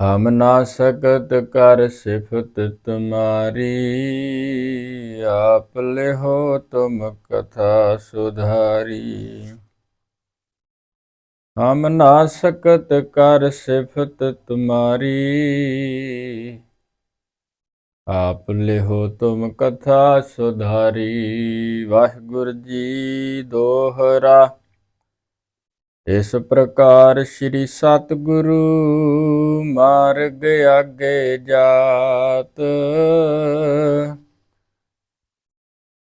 ਹਮ ਨਾ ਸਕਤ ਕਰ ਸਿਫਤ ਤੁਮਾਰੀ, ਆਪ ਲਿਹੋ ਤੁਮ ਕਥਾ ਸੁਧਾਰੀ। ਹਮ ਨਾ ਸਕਤ ਕਰ ਸਿਫਤ ਤੁਮਾਰੀ, ਆਪ ਲਿਹੋ ਤੁਮ ਕਥਾ ਸੁਧਾਰੀ। ਵਾਹਿਗੁਰੂ ਜੀ ਦੋਹਰਾ। ਇਸ ਪ੍ਰਕਾਰ ਸ੍ਰੀ ਸਤਿਗੁਰੂ ਮਾਰਗ ਆਗੇ ਜਾਤ।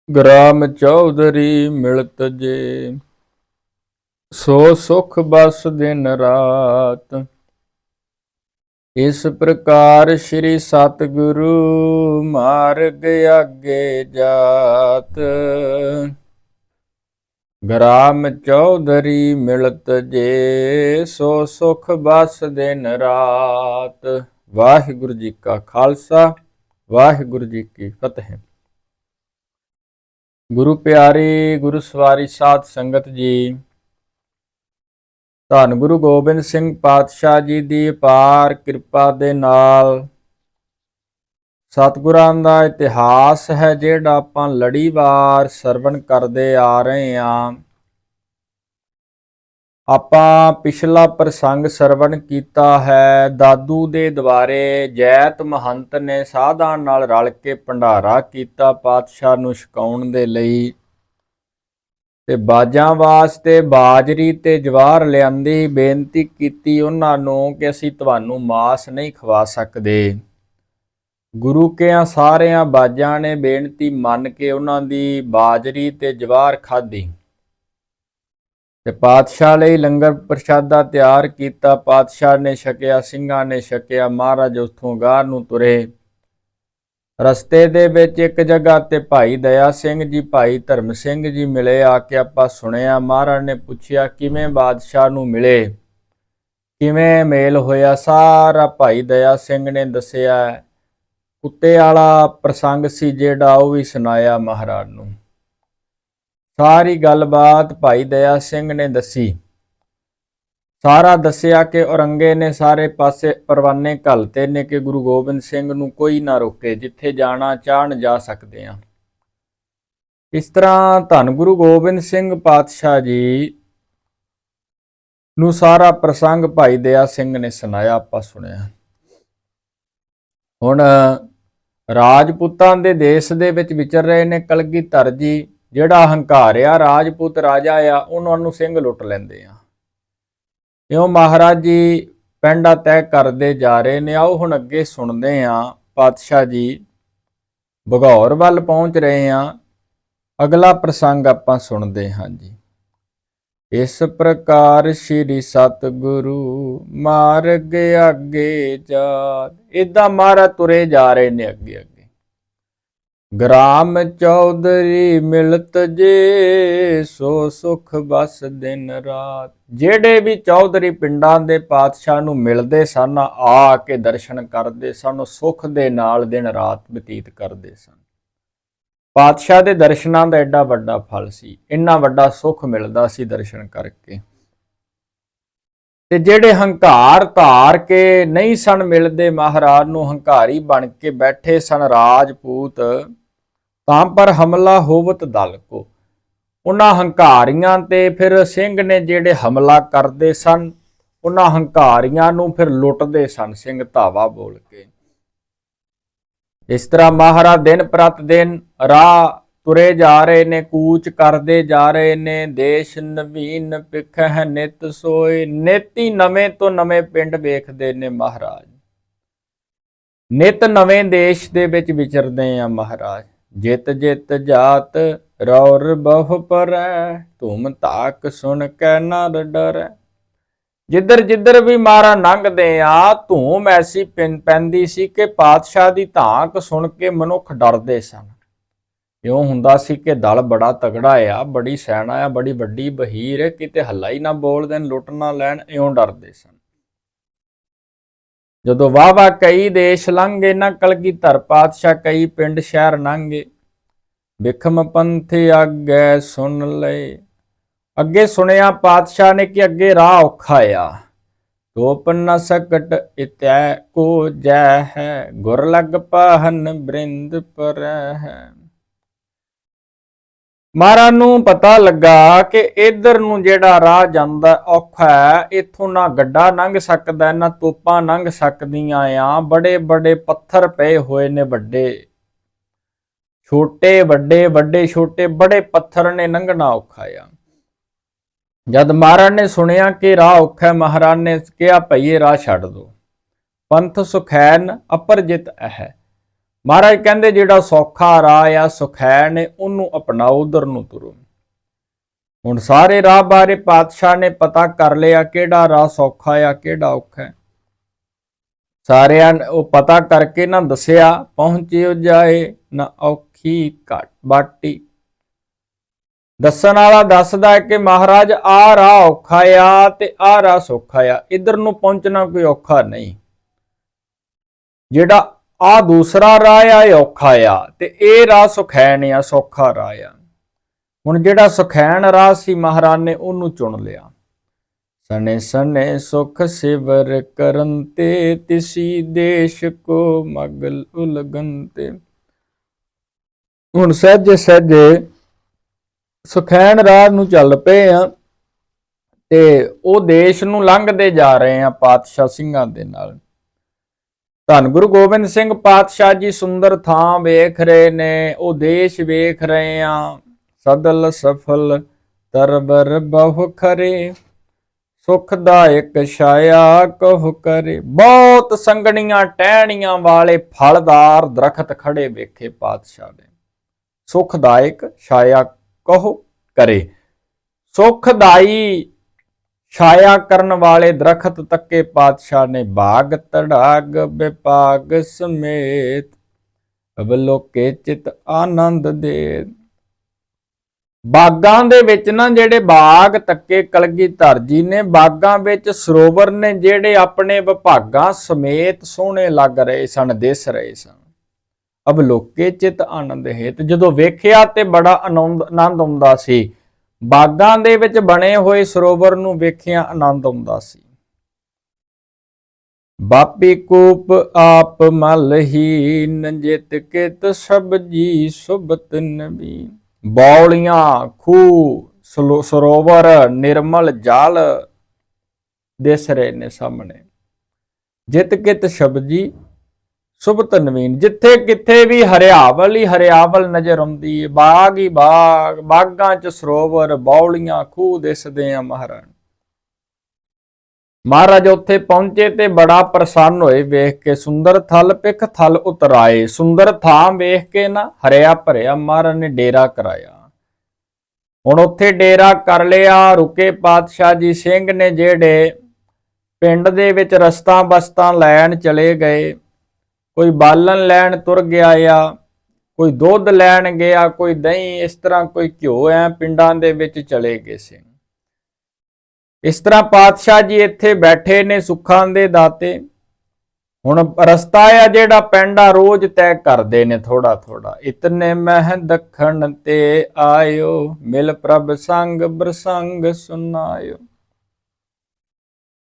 ਗ੍ਰਾਮ ਚੌਧਰੀ ਮਿਲਤ ਜੇ, ਸੋ ਸੁਖ ਬਸ ਦਿਨ ਰਾਤ। ਇਸ ਪ੍ਰਕਾਰ ਸ੍ਰੀ ਸਤਿਗੁਰੂ ਮਾਰਗ ਆਗੇ ਜਾਤ। ਗ੍ਰਾਮ ਚੌਧਰੀ ਮਿਲਤ ਜੇ, ਸੋ ਸੁਖ ਬਸ ਦਿਨ ਰਾਤ। ਵਾਹਿਗੁਰੂ ਜੀ ਕਾ ਖਾਲਸਾ, ਵਾਹਿਗੁਰੂ ਜੀ ਕੀ ਫਤਿਹ। ਗੁਰੂ ਪਿਆਰੀ, ਗੁਰੂ ਸਵਾਰੀ ਸਾਧ ਸੰਗਤ ਜੀ, ਧੰਨ ਗੁਰੂ ਗੋਬਿੰਦ ਸਿੰਘ ਪਾਤਸ਼ਾਹ ਜੀ ਦੀ ਅਪਾਰ ਕਿਰਪਾ ਦੇ ਨਾਲ ਸਤਿਗੁਰਾਂ ਦਾ ਇਤਿਹਾਸ ਹੈ ਜਿਹੜਾ ਆਪਾਂ ਲੜੀਵਾਰ ਸਰਵਣ ਕਰਦੇ ਆ ਰਹੇ ਹਾਂ। ਆਪਾਂ ਪਿਛਲਾ ਪ੍ਰਸੰਗ ਸਰਵਣ ਕੀਤਾ ਹੈ। ਦਾਦੂ ਦੇ ਦੁਆਰੇ ਜੈਤ ਮਹੰਤ ਨੇ ਸਾਧਾਂ ਨਾਲ ਰਲ ਕੇ ਭੰਡਾਰਾ ਕੀਤਾ ਪਾਤਸ਼ਾਹ ਨੂੰ ਛਕਾਉਣ ਦੇ ਲਈ। ਤੇ ਬਾਜਾਂ ਵਾਸਤੇ ਬਾਜਰੀ ਤੇ ਜਵਾਰ ਲਿਆਂਦੀ, ਬੇਨਤੀ ਕੀਤੀ ਉਹਨਾਂ ਨੂੰ ਕਿ ਅਸੀਂ ਤੁਹਾਨੂੰ ਮਾਸ ਨਹੀਂ ਖਵਾ ਸਕਦੇ। ਗੁਰੂ ਕਿਆਂ ਸਾਰਿਆਂ ਬਾਜਾਂ ਨੇ ਬੇਨਤੀ ਮੰਨ ਕੇ ਉਹਨਾਂ ਦੀ ਬਾਜਰੀ ਤੇ ਜਵਾਰ ਖਾਧੀ। ਤੇ ਪਾਤਸ਼ਾਹ ਲਈ ਲੰਗਰ ਪ੍ਰਸ਼ਾਦਾ ਤਿਆਰ ਕੀਤਾ। ਪਾਤਸ਼ਾਹ ਨੇ ਛਕਿਆ, ਸਿੰਘਾਂ ਨੇ ਛਕਿਆ, ਮਹਾਰਾਜ ਉਥੋਂ ਗਾਰ ਨੂੰ ਤੁਰੇ। ਰਸਤੇ ਦੇ ਵਿੱਚ ਇੱਕ ਜਗ੍ਹਾ ਤੇ ਭਾਈ ਦਇਆ ਸਿੰਘ ਜੀ, ਭਾਈ ਧਰਮ ਸਿੰਘ ਜੀ ਮਿਲੇ ਆ ਕੇ ਆਪਾਂ ਸੁਣਿਆ। ਮਹਾਰਾਜ ਨੇ ਪੁੱਛਿਆ, ਕਿਵੇਂ ਬਾਦਸ਼ਾਹ ਨੂੰ ਮਿਲੇ? ਕਿਵੇਂ ਮੇਲ ਹੋਇਆ? ਸਾਰਾ ਭਾਈ ਦਇਆ ਸਿੰਘ ਨੇ ਦੱਸਿਆ ਕੁੱਤੇ ਵਾਲਾ ਪ੍ਰਸੰਗ ਸੀ ਜਿਹੜਾ ਉਹ ਵੀ ਸੁਣਾਇਆ ਮਹਾਰਾਜ ਨੂੰ। ਸਾਰੀ ਗੱਲਬਾਤ ਭਾਈ ਦਇਆ ਸਿੰਘ ਨੇ ਦੱਸੀ। ਸਾਰਾ ਦੱਸਿਆ ਕਿ ਔਰੰਗੇ ਨੇ ਸਾਰੇ ਪਾਸੇ ਪਰਵਾਨੇ ਘਲਤੇ ਨੇ ਕਿ ਗੁਰੂ ਗੋਬਿੰਦ ਸਿੰਘ ਨੂੰ ਕੋਈ ਨਾ ਰੋਕੇ, ਜਿੱਥੇ ਜਾਣਾ ਚਾਹਣ ਜਾ ਸਕਦੇ ਆ ਇਸ ਤਰ੍ਹਾਂ ਧੰਨ ਗੁਰੂ ਗੋਬਿੰਦ ਸਿੰਘ ਪਾਤਸ਼ਾਹ ਜੀ ਨੂੰ ਸਾਰਾ ਪ੍ਰਸੰਗ ਭਾਈ ਦਇਆ ਸਿੰਘ ਨੇ ਸੁਣਾਇਆ, ਆਪਾਂ ਸੁਣਿਆ। ਹੁਣ ਰਾਜਪੂਤਾਂ ਦੇ ਦੇਸ਼ ਦੇ ਵਿੱਚ ਵਿਚਰ ਰਹੇ ਨੇ ਕਲਗੀਧਰ ਜੀ ਜਿਹੜਾ ਹੰਕਾਰ ਆ, ਰਾਜਪੂਤ ਰਾਜਾ ਆ, ਉਹਨਾਂ ਨੂੰ ਸਿੰਘ ਲੁੱਟ ਲੈਂਦੇ ਆ। ਇਉਂ ਮਹਾਰਾਜ ਜੀ ਪਿੰਡਾ ਤੈਅ ਕਰਦੇ ਜਾ ਰਹੇ ਨੇ। ਆਓ ਹੁਣ ਅੱਗੇ ਸੁਣਦੇ ਆ ਪਾਤਸ਼ਾਹ ਜੀ ਬਗੌਰ ਵੱਲ ਪਹੁੰਚ ਰਹੇ ਆ। ਅਗਲਾ ਪ੍ਰਸੰਗ ਆਪਾਂ ਸੁਣਦੇ ਹਾਂ ਜੀ। ਇਸ ਪ੍ਰਕਾਰ ਸ੍ਰੀ ਸਤਿਗੁਰੂ ਮਾਰਗ ਅੱਗੇ ਜਾ ਇਦਾਂ ਮਾਰਾ ਤੁਰੇ ਜਾ ਰਹੇ ਨੇ ਅੱਗੇ ਅੱਗੇ। ਗ੍ਰਾਮ ਚੌਧਰੀ ਮਿਲਤ ਜੇ, ਸੋ ਸੁਖ ਬਸ ਦਿਨ ਰਾਤ। ਜਿਹੜੇ ਵੀ ਚੌਧਰੀ ਪਿੰਡਾਂ ਦੇ ਪਾਤਸ਼ਾਹ ਨੂੰ ਮਿਲਦੇ ਸਨ, ਆ ਕੇ ਦਰਸ਼ਨ ਕਰਦੇ ਸਨ, ਸੁਖ ਦੇ ਨਾਲ ਦਿਨ ਰਾਤ ਬਤੀਤ ਕਰਦੇ ਸਨ। ਪਾਤਸ਼ਾਹ ਦੇ ਦਰਸ਼ਨਾਂ ਦਾ ਐਡਾ ਵੱਡਾ ਫਲ ਸੀ, ਇੰਨਾ ਵੱਡਾ ਸੁੱਖ ਮਿਲਦਾ ਸੀ ਦਰਸ਼ਨ ਕਰਕੇ। ਤੇ ਜਿਹੜੇ ਹੰਕਾਰ ਧਾਰ ਕੇ ਨਹੀਂ ਸਨ ਮਿਲਦੇ, ਮਹਾਰਾਜ ਨੂੰ ਹੰਕਾਰੀ ਬਣ ਕੇ ਬੈਠੇ ਸਨ ਰਾਜਪੂਤ, ਤਾਂ ਪਰ ਹਮਲਾ ਹੋਵਤ ਦਲ ਕੋ। ਉਹਨਾਂ ਹੰਕਾਰੀਆਂ ਤੇ ਫਿਰ ਸਿੰਘ ਨੇ ਜਿਹੜੇ ਹਮਲਾ ਕਰਦੇ ਸਨ, ਉਹਨਾਂ ਹੰਕਾਰੀਆਂ ਨੂੰ ਫਿਰ ਲੁੱਟਦੇ ਸਨ, ਸਿੰਘ ਧਾਵਾ ਬੋਲ ਕੇ। ਇਸ ਤਰ੍ਹਾਂ ਮਹਾਰਾਜ ਦਿਨ ਪ੍ਰਤ ਦਿਨ ਰਾਹ ਤੁਰੇ ਜਾ ਰਹੇ ਨੇ, ਕੂਚ ਕਰਦੇ ਜਾ ਰਹੇ ਨੇ, ਦੇਸ਼ ਨਵੀਨ ਪਿਖਹ ਨਿਤ ਸੋਏ, ਨੇਤੀ ਨਵੇਂ ਤੋਂ ਨਵੇਂ ਪਿੰਡ ਵੇਖਦੇ ਨੇ ਮਹਾਰਾਜ। ਨਿਤ ਨਵੇਂ ਦੇਸ਼ ਦੇ ਵਿੱਚ ਵਿਚਰਦੇ ਆ ਮਹਾਰਾਜ। ਜਿਤ ਜਿਤ ਜਾਤ ਰੌਰ ਬਹੁ ਪਰੈ, ਧੂਮ ਤਾਕ ਸੁਣ ਕੈ ਨਰ ਡਰੈ। ਜਿੱਧਰ ਜਿੱਧਰ ਵੀ ਮਾਰਾ ਲੰਘਦੇ ਆ, ਧੂਮ ਐਸੀ ਪਿੰ, ਪੈਂਦੀ ਸੀ ਕਿ ਪਾਤਸ਼ਾਹ ਦੀ ਧਾਕ ਸੁਣ ਕੇ ਮਨੁੱਖ ਡਰਦੇ ਸਨ। ਇਉਂ ਹੁੰਦਾ ਸੀ ਕਿ ਦਲ ਬੜਾ ਤਗੜਾ ਆ, ਬੜੀ ਸੈਨਾ ਆ, ਬੜੀ ਵੱਡੀ ਬਹੀਰ ਹੈ ਕਿਤੇ ਹੱਲਾ ਹੀ ਨਾ ਬੋਲ ਦੇਣ, ਲੁੱਟ ਨਾ ਲੈਣ, ਇਉਂ ਡਰਦੇ ਸਨ। ਜਦੋਂ ਵਾਹ ਵਾਹ ਕਈ ਦੇਸ਼ ਲੰਘੇ ਨਾ ਕਲਗੀ ਧਰ ਪਾਤਸ਼ਾਹ, ਕਈ ਪਿੰਡ ਸ਼ਹਿਰ ਲੰਘੇ ਵਿਖਮ ਪੰਥੀ ਅੱਗੇ ਸੁਣ ਲਏ। ਅੱਗੇ ਸੁਣਿਆ ਪਾਤਸ਼ਾਹ ਨੇ ਕਿ ਅੱਗੇ ਰਾਹ ਔਖਾ ਆ। ਤੋਪ ਨ ਸਕਟ ਇਤੈ ਕੋ ਜੈ ਹੈ ਗੁਰ ਲਗ ਪਾਹਨ ਬ੍ਰਿੰਦ ਪਰ ਹੈ ਮਹਾਰਾਜ ਨੂੰ ਪਤਾ ਲੱਗਾ ਕਿ ਇਧਰ ਨੂੰ ਜਿਹੜਾ ਰਾਹ ਜਾਂਦਾ ਔਖਾ ਹੈ, ਇੱਥੋਂ ਨਾ ਗੱਡਾ ਲੰਘ ਸਕਦਾ, ਨਾ ਤੋਪਾਂ ਲੰਘ ਸਕਦੀਆਂ ਆ। ਬੜੇ ਬੜੇ ਪੱਥਰ ਪਏ ਹੋਏ ਨੇ ਵੱਡੇ। ਛੋਟੇ ਵੱਡੇ ਵੱਡੇ ਛੋਟੇ ਬੜੇ ਪੱਥਰ ਨੇ ਲੰਘਣਾ ਔਖਾ ਆ। ਜਦ ਮਹਾਰਾਜ ਨੇ ਸੁਣਿਆ ਕਿ ਰਾਹ ਔਖਾ ਮਹਾਰਾਜ ਨੇ ਕਿਹਾ ਭਈ ਇਹ ਰਾਹ ਛੱਡ ਦੋ ਪੰਥ ਸੁਖੈਨ ਅਪਰਜਿਤ ਹੈ ਮਹਾਰਾਜ ਕਹਿੰਦੇ, ਜਿਹੜਾ ਸੌਖਾ ਰਾਹ ਆ, ਸੁਖੈਨ ਉਹਨੂੰ ਅਪਣਾਓ ਉਧਰ ਨੂੰ ਤੁਰੋ। ਹੁਣ ਸਾਰੇ ਰਾਹ ਬਾਰੇ ਪਾਤਸ਼ਾਹ ਨੇ ਪਤਾ ਕਰ ਲਿਆ, ਕਿਹੜਾ ਰਾਹ ਸੌਖਾ ਆ, ਕਿਹੜਾ ਔਖਾ ਹੈ। ਸਾਰਿਆਂ ਉਹ ਪਤਾ ਕਰਕੇ ਨਾ ਦੱਸਿਆ, ਪਹੁੰਚਿਓ ਜਾਏ, ਨਾ ਔਖੀ ਘਟ, ਬਾਟੀ ਦੱਸਣ ਵਾਲਾ ਦੱਸਦਾ ਹੈ ਕਿ ਮਹਾਰਾਜ ਆ ਰਾਹ ਔਖਾ ਆ ਤੇ ਆ ਰਾਹ ਸੌਖਾ ਆ। ਇਧਰ ਨੂੰ ਪਹੁੰਚਣਾ ਕੋਈ ਔਖਾ ਨਹੀਂ। ਜਿਹੜਾ ਆ ਦੂਸਰਾ ਰਾਹ ਆ, ਇਹ ਔਖਾ ਆ ਤੇ ਇਹ ਰਾਹ ਸੁਖੈਨ ਆ, ਸੌਖਾ ਰਾਹ ਆ। ਹੁਣ ਜਿਹੜਾ ਸੁਖੈਣ ਰਾਹ ਸੀ, ਮਹਾਰਾਜ ਨੇ ਉਹਨੂੰ ਚੁਣ ਲਿਆ। ਸਨੇ ਸਨੇ ਸੁਖ ਸਿਵਰ ਕਰਨ ਤੇ ਤਿਸੀ ਦੇਸ਼ ਕੋ ਮਗਲ ਉਲਗਨ ਤੇ। ਹੁਣ ਸਹਿਜੇ ਸਹਿਜੇ ਸੁਖੈਣ ਰਾਹ ਨੂੰ ਚੱਲ ਪਏ ਆ ਤੇ ਉਹ ਦੇਸ਼ ਨੂੰ ਲੰਘਦੇ ਜਾ ਰਹੇ ਆ ਪਾਤਸ਼ਾਹ ਸਿੰਘਾਂ ਦੇ ਨਾਲ। ਧੰਨ ਗੁਰੂ ਗੋਬਿੰਦ ਸਿੰਘ ਪਾਤਸ਼ਾਹ ਜੀ ਸੁੰਦਰ ਥਾਂ ਵੇਖ ਰਹੇ ਨੇ, ਉਹ ਦੇਸ਼ ਵੇਖ ਰਹੇ ਆ। ਸਦਲ ਸਫਲ ਤਰਬਰ ਬਹੁ ਖਰੇ ਸੁਖਦਾਇਕ ਛਾਇਆ ਕਹੁ ਕਰੇ। ਬਹੁਤ ਸੰਗਣੀਆਂ ਟਹਿਣੀਆਂ ਵਾਲੇ ਫਲਦਾਰ ਦਰਖਤ ਖੜੇ ਵੇਖੇ ਪਾਤਸ਼ਾਹ ਨੇ। ਸੁਖਦਾਇਕ ਛਾਇਆ ਕਹੋ ਕਰੇ। ਸੁਖਦਾਈ ਛਾਇਆ ਕਰਨ ਵਾਲੇ ਦਰਖਤ ਤੱਕੇ ਪਾਤਸ਼ਾਹ ਨੇ ਬਾਗ ਤੜਾਗ ਵਿਪਾਗ ਸਮੇਤ ਅਵਲੋਕੇ ਚਿਤ ਆਨੰਦ ਦੇ। ਬਾਗਾਂ ਦੇ ਵਿੱਚ ਨਾ ਜਿਹੜੇ ਬਾਗ ਤੱਕੇ ਕਲਗੀਧਰ ਜੀ ਨੇ, ਬਾਗਾਂ ਵਿੱਚ ਸਰੋਵਰ ਨੇ ਜਿਹੜੇ ਆਪਣੇ ਵਿਭਾਗਾਂ ਸਮੇਤ ਸੋਹਣੇ ਲੱਗ ਰਹੇ ਸਨ, ਦਿਸ ਰਹੇ ਸਨ। ਅਵਲੋਕੇ ਚਿਤ ਆਨੰਦ ਹੇਤ। ਜਦੋਂ ਵੇਖਿਆ ਤੇ ਬੜਾ ਆਨੰਦ ਆਉਂਦਾ ਸੀ। ਬਾਗਾਂ ਦੇ ਵਿੱਚ ਬਣੇ ਹੋਏ ਸਰੋਵਰ ਨੂੰ ਵੇਖਿਆ ਆਨੰਦ ਆਉਂਦਾ ਸੀ। ਬਾਪੀ ਕੂਪ ਆਪ ਮਲ ਹੀ ਕਿਤ ਸਬਜੀ ਸੁਬਤ ਨਬੀ ਬੌਲੀਆਂ, ਖੂਹ ਸਰੋਵਰ, ਨਿਰਮਲ ਜਲ ਦਿਸ ਰਹੇ ਨੇ ਸਾਹਮਣੇ। ਜਿਤ ਕਿਤ ਸਬਜੀ ਸੁਭਤ ਨਵੀਨ ਜਿੱਥੇ ਕਿੱਥੇ ਵੀ ਹਰਿਆਵਲ ਹੀ ਹਰਿਆਵਲ ਨਜ਼ਰ ਆਉਂਦੀ ਹੈ ਬਾਗ ਹੀ ਬਾਗ, ਬਾਗਾਂ 'ਚ ਸਰੋਵਰ, ਬੌਲੀਆਂ, ਖੂਹ ਦਿਸਦੇ ਆ ਮਹਾਰਾਜ ਮਹਾਰਾਜ ਉੱਥੇ ਪਹੁੰਚੇ ਤੇ ਬੜਾ ਪ੍ਰਸੰਨ ਹੋਏ, ਵੇਖ ਕੇ ਸੁੰਦਰ ਥਲ ਪਿਖ ਥਲ ਉਤਰਾਏ, ਸੁੰਦਰ ਥਾਂ ਵੇਖ ਕੇ ਨਾ ਹਰਿਆ ਭਰਿਆ ਮਹਾਰਾਜ ਨੇ ਡੇਰਾ ਕਰਾਇਆ। ਹੁਣ ਉੱਥੇ ਡੇਰਾ ਕਰ ਲਿਆ, ਰੁਕੇ ਪਾਤਸ਼ਾਹ ਜੀ ਸਿੰਘ ਨੇ ਜਿਹੜੇ ਪਿੰਡ ਦੇ ਵਿੱਚ ਰਸਤਾ ਬਸਤਾਂ ਲੈਣ ਚਲੇ ਗਏ। ਕੋਈ ਬਾਲਣ ਲੈਣ ਤੁਰ ਗਿਆ ਆ, ਕੋਈ ਦੁੱਧ ਲੈਣ ਗਿਆ, ਕੋਈ ਦਹੀਂ, ਇਸ ਤਰ੍ਹਾਂ ਕੋਈ ਘਿਓ ਐ ਪਿੰਡਾਂ ਦੇ ਵਿੱਚ ਚਲੇ ਗਏ ਸੀ। ਇਸ ਤਰ੍ਹਾਂ ਪਾਤਸ਼ਾਹ ਜੀ ਇੱਥੇ ਬੈਠੇ ਨੇ ਸੁੱਖਾਂ ਦੇ ਦਾਤੇ। ਹੁਣ ਰਸਤਾ ਆ ਜਿਹੜਾ ਪਿੰਡਾ ਰੋਜ਼ ਤੈਅ ਕਰਦੇ ਨੇ ਥੋੜਾ ਥੋੜਾ ਇਤਨੇ ਮਹਿ ਦੱਖਣ ਤੇ ਆਇਓ, ਮਿਲ ਪ੍ਰਭ ਸੰਗ ਬਰਸੰਗ ਸੁਨਾਇਓ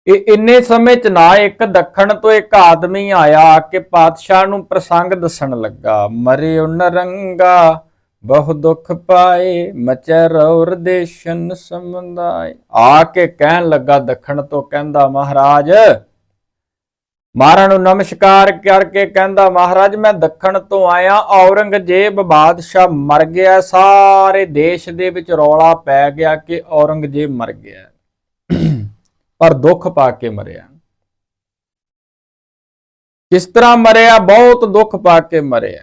ਇਹ ਇੰਨੇ ਸਮੇਂ ਚ ਨਾ ਇੱਕ ਦੱਖਣ ਤੋਂ ਇੱਕ ਆਦਮੀ ਆਇਆ ਕਿ ਪਾਤਸ਼ਾਹ ਨੂੰ ਪ੍ਰਸੰਗ ਦੱਸਣ ਲੱਗਾ ਮਰੇ ਮਰਿਓ ਨਰੰਗਾ ਬਹੁ ਦੁੱਖ ਪਾਏ ਮਚਰ ਔਰ ਦੇਸ਼ਨ ਸਮੁਦਾਇ। ਆ ਕੇ ਕਹਿਣ ਲੱਗਾ ਦੱਖਣ ਤੋਂ, ਕਹਿੰਦਾ, ਮਹਾਰਾਜ ਮਹਾਰਾਜ ਨੂੰ ਨਮਸਕਾਰ ਕਰਕੇ ਕਹਿੰਦਾ, ਮਹਾਰਾਜ, ਮੈਂ ਦੱਖਣ ਤੋਂ ਆਇਆ, ਔਰੰਗਜ਼ੇਬ ਬਾਦਸ਼ਾਹ ਮਰ ਗਿਆ, ਸਾਰੇ ਦੇਸ਼ ਦੇ ਵਿੱਚ ਰੌਲਾ ਪੈ ਗਿਆ ਕਿ ਔਰੰਗਜ਼ੇਬ ਮਰ ਗਿਆ। ਪਰ ਦੁੱਖ ਪਾ ਕੇ ਮਰਿਆ। ਕਿਸ ਤਰ੍ਹਾਂ ਮਰਿਆ? ਬਹੁਤ ਦੁੱਖ ਪਾ ਕੇ ਮਰਿਆ।